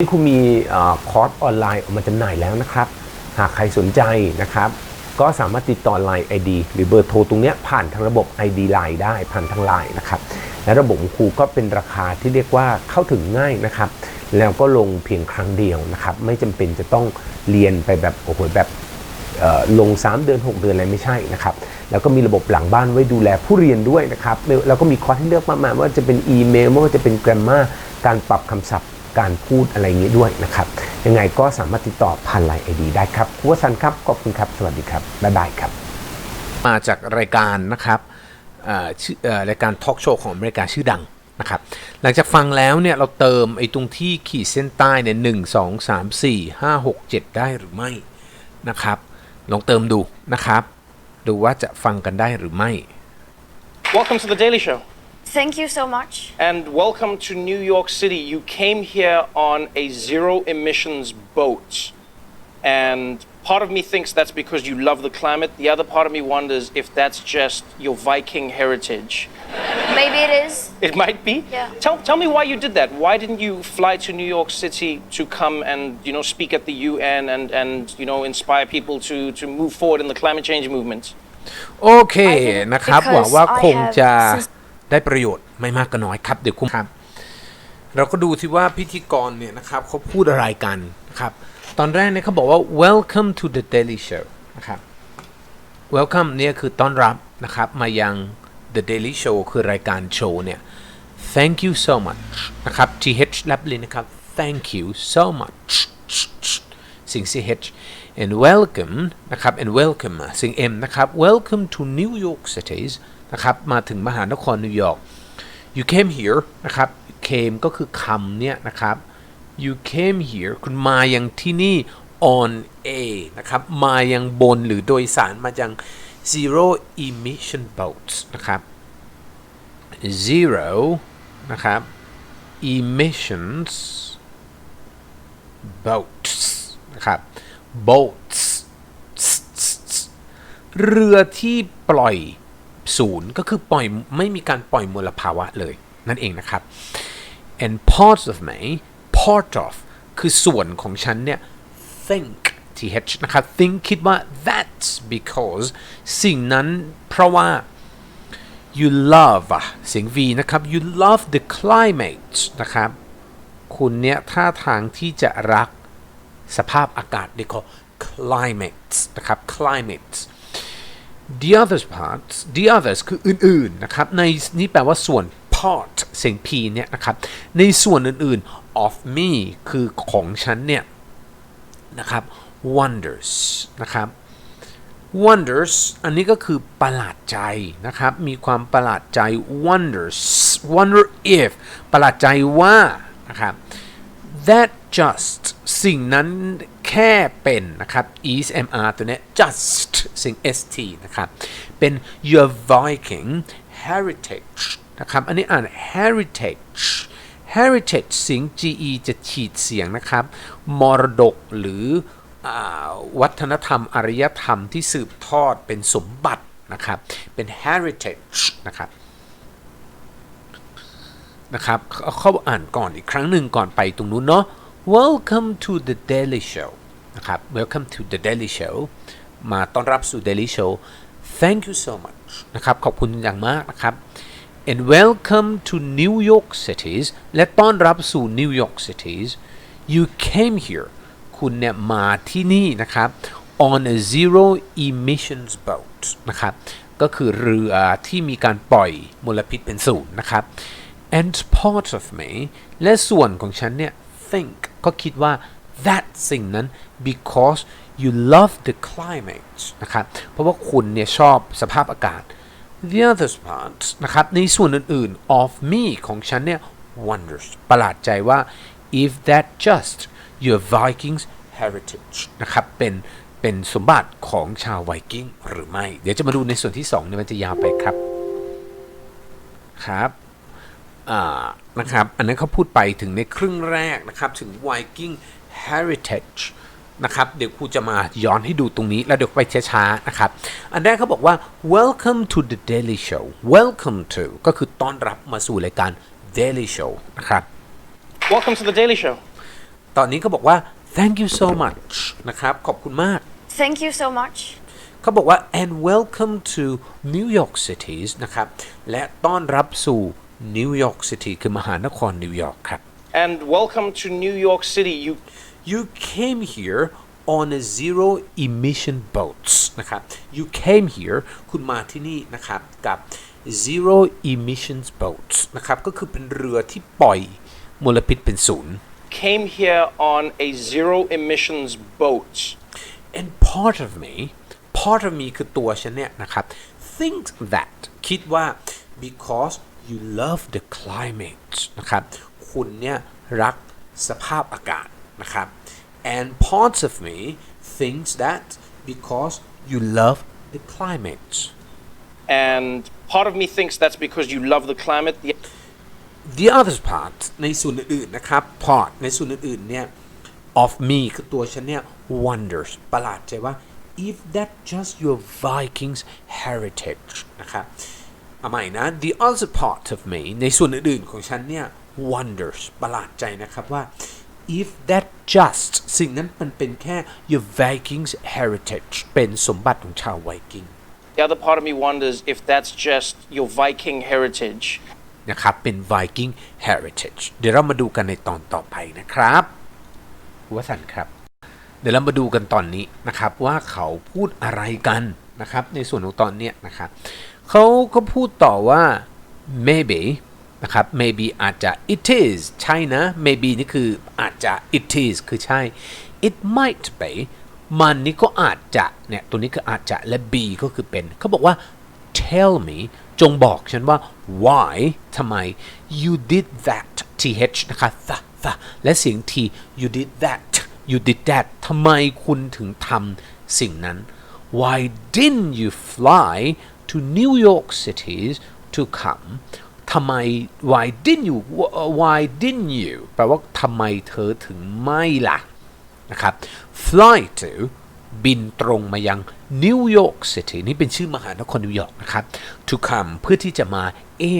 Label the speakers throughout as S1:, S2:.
S1: นี่คุณมีคอร์สออนไลน์ออกมาจำหน่ายแล้วนะครับ หากใครสนใจนะครับ ก็สามารถติดต่อ Line ID หรือเบอร์โทรตรงนี้ผ่านทางระบบ ID Line ได้ผ่านทาง Line นะครับ และระบบครูก็เป็นราคาที่เรียกว่าเข้าถึงง่ายนะครับ แล้วก็ลงเพียงครั้งเดียวนะครับ ไม่จำเป็นจะต้องเรียนไปแบบโอ้โหแบบลง 3 เดือน 6 เดือนอะไรไม่ใช่นะครับ แล้วก็มีระบบหลังบ้านไว้ดูแลผู้เรียนด้วยนะครับ แล้วก็มีคอร์สให้เลือกมากมายว่าจะเป็นอีเมลไม่ว่าจะเป็น grammar การปรับคำศัพท์ การพูดอะไรอย่างนี้ด้วยนะครับ ยังไงก็สามารถติดต่อผ่านไลน์ไอดีได้ครับครูวสันต์ครับ ขอบคุณครับ สวัสดีครับ บ๊ายบายครับ
S2: มาจากรายการนะครับเอ่อชื่อเอ่อรายการทอล์กโชว์ของอเมริกาชื่อดังนะครับ หลังจากฟังแล้วเนี่ยเราเติมไอ้ตรงที่ขีดเส้นใต้เนี่ยหนึ่งสองสามสี่ห้าหกเจ็ดได้หรือไม่นะครับ ลองเติมดูนะครับ ดูว่าจะฟังกันได้หรือไม่
S3: Welcome to the Daily Show.
S4: Thank you so much.
S3: And welcome to New York City. You came here on a zero emissions boat. And part of me thinks that's because you love the climate. The other part of me wonders if that's just your Viking heritage.
S4: Maybe it is.
S3: It might be.
S4: Yeah.
S3: Tell, tell me why you did that. Why didn't you fly to New York City to come and, you know, speak at the UN and, and you know, inspire people to, to move forward in the climate change movement?
S2: โอเค
S4: I think
S2: นะครับ
S4: because
S2: หวังว่า
S4: I
S2: คง
S4: have
S2: จะ
S4: since-
S2: ได้ประโยชน์ไม่มากก็น้อยครับเดี๋ยวคุณครับ เราก็ดูที่ว่าพิธีกรเนี่ยนะครับเขาพูดอะไรกันนะครับ ตอนแรกเนี่ยเขาบอกว่า welcome to the daily show นะครับ welcome เนี่ยคือต้อนรับนะครับมายัง the daily show คือรายการโชว์เนี่ย thank you so much นะครับ th แลบเลยนะครับ thank you so much สิ่ง ch and welcome นะครับ and welcome อะสิ่ง m นะครับ welcome to New York cities นะครับมาถึงมหานครนิวยอร์ก you came here นะครับ came ก็คือคำเนี่ยนะครับ you came here คุณมาอยังที่นี่ on a นะครับ มายังบนหรือโดยสารมายัง zero emission boats นะครับ zero นะครับ emissions boats นะครับ boats เรือที่ปล่อย ศูนย์ก็คือปล่อยไม่มีการปล่อยมลภาวะเลย นั่นเองนะครับ and part of me part of คือส่วนของฉันเนี่ย think th นะครับ think คิดว่า that's because สิ่งนั้นเพราะว่า you love เสียง V นะครับ you love the climate นะครับ คุณเนี่ยท่าทางที่จะรักสภาพอากาศเรียกว่า climate นะครับ climate the others parts the others คืออื่นๆนะครับในนี้แปลว่าส่วน part เสียง P เนี่ยนะครับในส่วนอื่นๆ of me คือของฉันเนี่ยนะครับ wonders นะครับ wonders อันนี้ก็คือประหลาดใจนะครับ มีความประหลาดใจ wonders wonder if ประหลาดใจว่านะครับ that just สิ่งนั้น แค่เป็นนะครับ is mr ตัวนี้ just สิ่ง st นะครับเป็น your Viking heritage นะครับ อันนี้อ่าน heritage heritage สียง ge จะฉีดเสียงนะครับ มรดกหรืออวัฒนธรรม อารยธรรมที่สืบทอดเป็นสมบัตินะครับ เป็น heritage นะครับนะครับเขาเขาอ่านก่อนอีกครั้งหนึ่งก่อนไปตรงนู้นเนาะ Welcome to the Daily Show นะครับ Welcome to the Daily Show มาต้อนรับสู่ Daily Show Thank you so much นะครับ ขอบคุณอย่างมากนะครับ and welcome to New York cities และต้อนรับสู่ New York cities you came here คุณเนี่ยมาที่นี่นะครับ on a zero emissions boat นะครับ ก็คือเรือที่มีการปล่อยมลพิษเป็นศูนย์นะครับ and part of me และส่วนของฉันเนี่ย think ก็คิดว่า that สิ่งนั้น because you love the climate นะครับ เพราะว่าคุณเนี่ยชอบสภาพอากาศ the other part นะครับ ในส่วนอื่นๆ of me ของฉันเนี่ย wonders ประหลาดใจว่า if that just your Vikings heritage นะครับ เป็น เป็นสมบัติของชาวไวกิ้งหรือไม่ เดี๋ยวจะมาดูในส่วนที่2เนี่ยมันจะยาวไปครับ ครับ นะครับ อันนั้นเขาพูดไปถึงในครึ่งแรกนะครับ ถึง Viking Heritage นะครับ เดี๋ยวครูจะมาย้อนให้ดูตรงนี้ แล้วเดี๋ยวไปช้าๆ นะครับ อันแรกเขาบอกว่า welcome to the daily show welcome to ก็คือต้อนรับมาสู่รายการ daily show นะครับ
S3: Welcome to the Daily Show.
S2: ตอนนี้เขาบอกว่า thank you so much นะครับ ขอบคุณมาก
S4: Thank you so much.
S2: เขาบอกว่า and welcome to New York City นะครับ และต้อนรับสู่ New York City คือมหานครนิวยอร์กครับ
S3: And welcome to New York City. You
S2: you came here on a zero emission boats นะครับ you came here คุณมาที่นี่นะครับกับ zero emissions boats นะครับ ก็คือเป็นเรือที่ปล่อยมลพิษเป็นศูนย์
S3: came here on a zero emissions boat.
S2: and part of me part of me คือตัวฉันเนี่ยนะครับ think that คิดว่า because you love the climate นะครับ คุณเนี่ยรักสภาพอากาศนะครับ and parts of me thinks that because you love the climate
S3: And part of me thinks that's because you love the climate. The
S2: the other part ในส่วนอื่นๆนะครับ part ในส่วนอื่นๆเนี่ย of me คือตัวฉันเนี่ย wonders ประหลาดใจว่า if that just your Vikings heritage นะครับ เอาใหม่นะ the other part of me ในส่วนอื่นๆของฉันเนี่ย wonders ประหลาดใจนะครับว่า if that just สิ่งนั้นมันเป็นแค่ your Vikings heritage เป็นสมบัติของชาวไวกิ้ง
S3: The other part of me wonders if that's just your Viking heritage.
S2: นะครับเป็น Viking Heritage เดี๋ยวเรามาดูกันในตอนต่อไปนะครับวสันต์ครับ เดี๋ยวเรามาดูกันตอนนี้นะครับว่าเขาพูดอะไรกันนะครับในส่วนของตอนเนี้ยนะครับ เขาก็พูดต่อว่า maybe นะครับ maybe อาจจะ it is ใช่นะ maybe นี่คืออาจจะ it is คือใช่ it might be มันนี่ก็อาจจะเนี่ยตัวนี้คืออาจจะและ be ก็คือเป็นเขาบอกว่า tell me จงบอกฉันว่า why ทำไม you did that th นะคะ th th และเสียง t you did that you did that ทำไมคุณถึงทำสิ่งนั้น why didn't you fly to New York City to come ทำไม why didn't you why didn't you แปลว่าทำไมเธอถึงไม่ล่ะนะครับ fly to บินตรงมายัง New York City นี่เป็นชื่อมหานครนิวยอร์กนะครับ to come เพื่อที่จะมา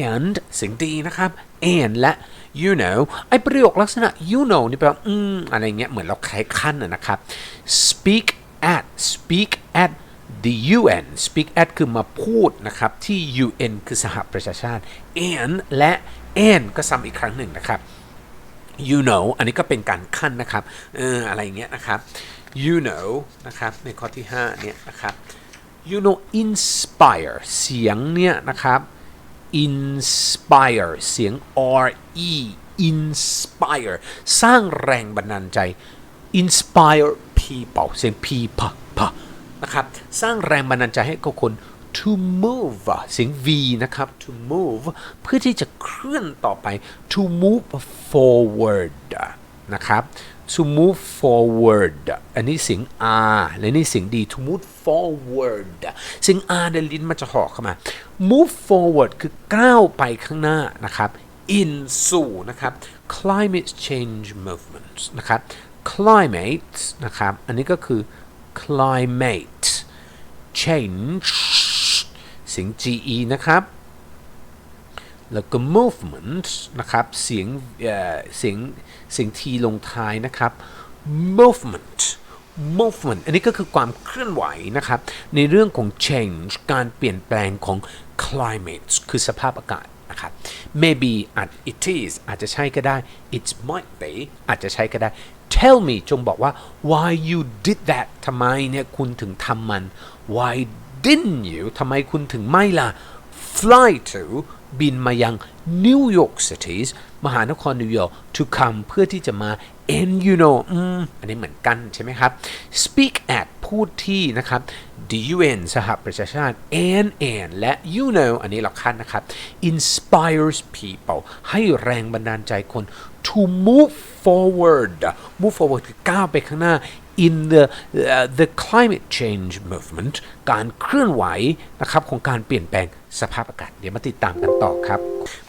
S2: and เสียงดีนะครับ and และ you know ไอประโยคลักษณะ you know นี่แปลว่าอืมอะไรเงี้ยเหมือนเราคล้ายขั้นนะนะครับ speak at speak at the UN speak at คือมาพูดนะครับ ที่ UN คือสหประชาชาติ and และ and ก็ซ้ำอีกครั้งหนึ่งนะครับ you know อันนี้ก็เป็นการขั้นนะครับเอออะไรเงี้ยนะครับ you know นะครับ ในข้อที่ 5 เนี่ยนะครับ you know inspire เสียงเนี่ยนะครับ inspire เสียง r e inspire สร้างแรงบันดาลใจ inspire people เสียง p p p นะครับ สร้างแรงบันดาลใจให้กับคน to move เสียง v นะครับ to move เพื่อที่จะเคลื่อนต่อไป to move forward นะครับ to move forward อันนี้เสียง r และนี่เสียง d to move forward เสียง r เดนลิ้นมันจะหอกเข้ามา move forward คือก้าวไปข้างหน้านะครับ in สู่นะครับ climate change movement นะครับ climate นะครับ อันนี้ก็คือ climate change เสียง ge นะครับ แล้วก็ movement นะครับ เสียงเสียงเสียง t ลงท้ายนะครับ movement movement อันนี้ก็คือความเคลื่อนไหวนะครับ ในเรื่องของ change การเปลี่ยนแปลงของ climate คือสภาพอากาศนะครับ maybe อาจ it is อาจจะใช่ก็ได้ it might be อาจจะใช่ก็ได้ tell me จงบอกว่า why you did that ทำไมเนี่ยคุณถึงทำมัน why didn't you ทำไมคุณถึงไม่ล่ะ fly to บินมายัง New York City มหานครนิวยอร์ก to come เพื่อที่จะมา and you know อ,อันนี้เหมือนกันใช่ไหมครับ speak at พูดที่นะครับ the UN สหประชาชาติ and and และ you know อันนี้เราคัดนะครับ inspires people ให้แรงบันดาลใจคน to move forward move forward คือก้าวไปข้างหน้า in the uh, the climate change movement การเคลื่อนไหวนะครับของการเปลี่ยนแปลงสภาพอากาศ เดี๋ยวมาติดตามกันต่อครับ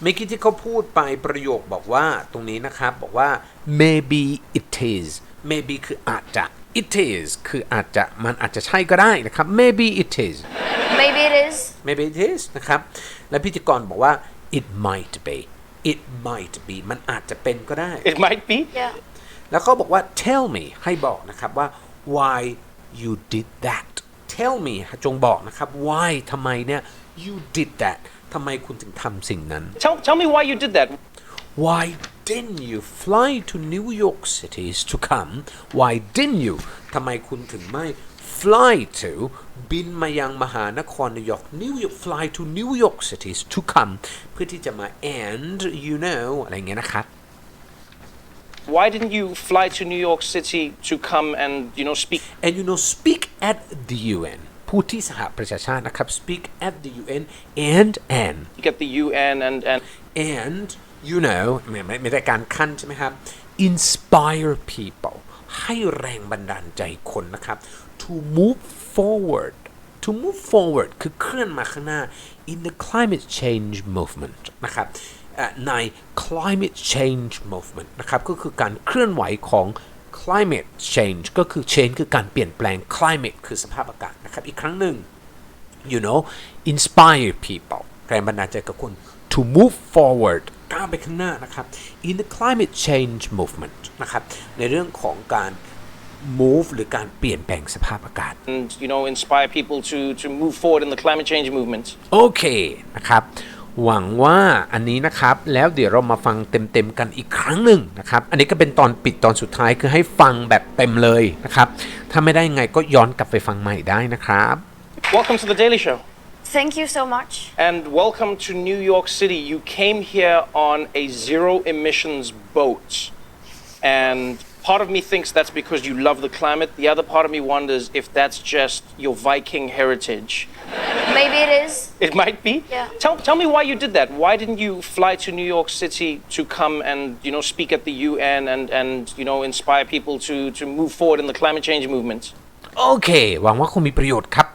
S2: เมื่อกี้ที่เขาพูดไปประโยคบอกว่าตรงนี้นะครับ บอกว่า maybe it is maybe คืออาจจะ it is คืออาจจะมันอาจจะใช่ก็ได้นะครับ maybe it is
S4: Maybe it is.
S2: maybe it is นะครับ และพิธีกรบอกว่า it might be it might be มันอาจจะเป็นก็ได้
S3: It might be.
S4: Yeah.
S2: แล้วเขาบอกว่า tell me ให้บอกนะครับว่า why you did that tell me จงบอกนะครับ why ทำไมเนี่ย you did that ทำไมคุณถึงทำสิ่งนั้น
S3: Tell, tell me why you did that.
S2: Why didn't you fly to New York cities to come Why didn't you ทำไมคุณถึงไม่ fly to บินมายังมหานครนิวยอร์ก New York fly to New York cities to come เพื่อที่จะมา and you know อะไรเงี้ยนะครับ
S3: Why didn't you fly to New York City to come and, you know, speak?
S2: and you know speak at the UN พูดที่สหประชาชาตินะครับ speak at the UN and and
S3: at the UN and, and
S2: and you know ไม่ไม่ไม่ได้การขั้นใช่ไหมครับ inspire people ให้แรงบันดาลใจคนนะครับ to move forward to move forward คือเคลื่อนมาข้างหน้า in the climate change movement นะครับใน climate change movement นะครับก็คือการเคลื่อนไหวของ climate change ก็คือ change คือการเปลี่ยนแปลง climate คือสภาพอากาศนะครับ อีกครั้งหนึ่ง you know inspire people แรงบันดาลใจกับคน to move forward ก้าวไปข้างหน้านะครับ in the climate change movement นะครับ ในเรื่องของการ move หรือการเปลี่ยนแปลงสภาพอากาศ
S3: and you know inspire people to to move forward in the climate change movement.
S2: โอเคนะครับ หวังว่าอันนี้นะครับ แล้วเดี๋ยวเรามาฟังเต็มๆกันอีกครั้งหนึ่งนะครับ อันนี้ก็เป็นตอนปิดตอนสุดท้ายคือให้ฟังแบบเต็มเลยนะครับ ถ้าไม่ได้ไงก็ย้อนกลับไปฟังใหม่ได้นะครับ
S3: Welcome to the Daily Show.
S4: Thank you so much.
S3: And welcome to New York City. You came here on a zero emissions boat. And part of me thinks that's because you love the climate. The other part of me wonders if that's just your Viking heritage.
S4: Maybe it is.
S3: It might be.
S4: Yeah.
S3: Tell, tell me why you did that. Why didn't you fly to New York City to come and you know speak at the UN and, and you know inspire people to, to move forward in the climate change movement?
S2: โอเค หวังว่าคงมีประโยชน์ครับ